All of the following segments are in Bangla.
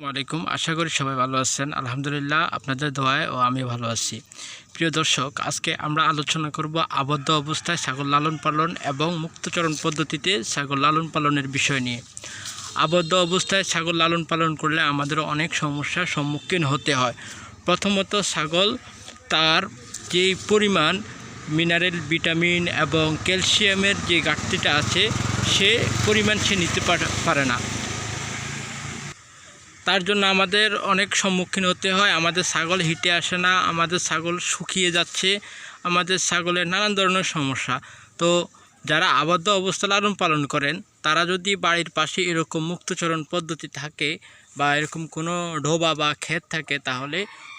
আলাইকুম। আশা করি সবাই ভালো আছেন। আলহামদুলিল্লাহ আপনাদের দোয়ায় ও আমি ভালো আছি। প্রিয় দর্শক, আজকে আমরা আলোচনা করব আবদ্ধ অবস্থায় ছাগল লালন পালন এবং মুক্তচরণ পদ্ধতিতে ছাগল লালন পালনের বিষয় নিয়ে। আবদ্ধ অবস্থায় ছাগল লালন পালন করলে আমাদের অনেক সমস্যার সম্মুখীন হতে হয়। প্রথমত, ছাগল তার যে পরিমাণ মিনারেল ভিটামিন এবং ক্যালসিয়ামের যে ঘাটতিটা আছে, সে পরিমাণ সে নিতে পারে না। তার জন্য আমাদের অনেক সম্মুখীন হতে হয়। আমাদের ছাগল হিটে আসে না, আমাদের ছাগল শুকিয়ে যাচ্ছে, আমাদের ছাগলের নানান ধরনের সমস্যা। তো যারা আবদ্ধ অবস্থা লালন পালন করেন, তারা যদি বাড়ির পাশে এরকম মুক্তচরণ পদ্ধতি থাকে বা এরকম কোনো ডোবা বা ক্ষেত থাকে, তাহলে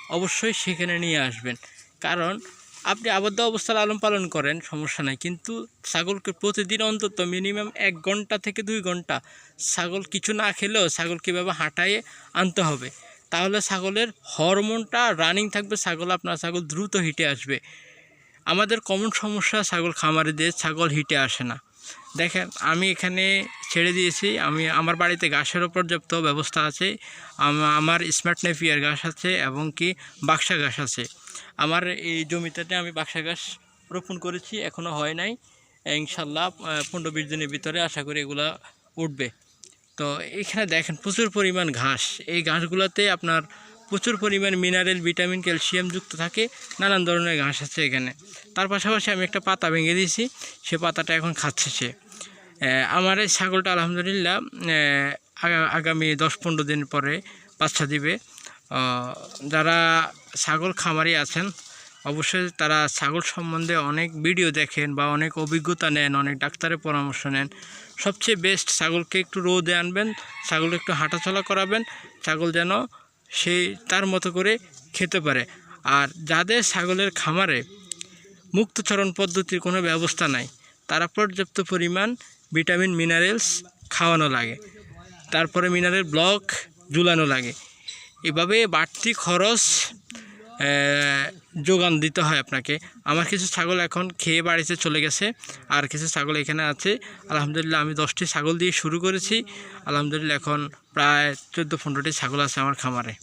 অবশ্যই সেখানে নিয়ে আসবেন। কারণ আপনি আবদ্ধ অবস্থা লালন পালন করেন, সমস্যা নাই। কিন্তু ছাগলকে প্রতিদিন অন্তত মিনিমাম এক ঘণ্টা থেকে দুই ঘণ্টা ছাগল কিছু না খেলেও ছাগল কীভাবে হাঁটায়ে আনতে হবে? তাহলে ছাগলের হরমোনটা রানিং থাকবে, ছাগল আপনার ছাগল দ্রুত হিটে আসবে। আমাদের কমন সমস্যা ছাগল খামারিদের ছাগল হিটে আসে না। দেখেন, আমি এখানে ছেড়ে দিয়েছি, আমি আমার বাড়িতে ঘাসেরও পর্যাপ্ত ব্যবস্থা আছে আমার স্মার্ট নেপিয়ার ঘাস আছে এবং কি বাক্সা ঘাস আছে। আমার এই জমিটাতে আমি বাক্সা ঘাস রোপণ করেছি এখনও হয় নাই। ইনশাল্লাহ পনেরো বিশ দিনের ভিতরে আশা করি এগুলা উঠবে। তো এখানে দেখেন, প্রচুর পরিমাণ ঘাস। এই ঘাসগুলোতে আপনার প্রচুর পরিমাণ মিনারেল ভিটামিন ক্যালসিয়াম যুক্ত থাকে, নানান ধরনের ঘাস আছে এখানে। তার পাশাপাশি আমি একটা পাতা ভেঙে দিয়েছি, সে পাতাটা এখন খাচ্ছে সে। আমার এই ছাগলটা আলহামদুলিল্লাহ আগামী দশ পনেরো দিন পরে বাচ্চা দিবে। যারা ছাগল খামারি আছেন, অবশ্যই তারা ছাগল সম্বন্ধে অনেক ভিডিও দেখেন বা অনেক অভিজ্ঞতা নেন, অনেক ডাক্তারের পরামর্শ নেন। সবচেয়ে বেস্ট ছাগলকে একটু রোদে আনবেন, ছাগল একটু হাঁটাচলা করাবেন, ছাগল যেন সেই তার মতো করে খেতে পারে। আর যাদের ছাগলের খামারে মুক্তচরণ পদ্ধতির কোনো ব্যবস্থা নাই, তারা পর্যাপ্ত পরিমাণ ভিটামিন মিনারেলস খাওয়ানো লাগে। তারপরে মিনারের ব্লক ঝুলানো লাগে। এভাবে বাড়তি খরচ যোগান দিতে হয় আপনাকে। আমার কিছু ছাগল এখন খেয়ে বাড়িতে চলে গেছে, আর কিছু ছাগল এখানে আছে। আলহামদুলিল্লাহ আমি দশটি ছাগল দিয়ে শুরু করেছি। আলহামদুলিল্লাহ এখন প্রায় চোদ্দ পনেরোটি ছাগল আছে আমার খামারে।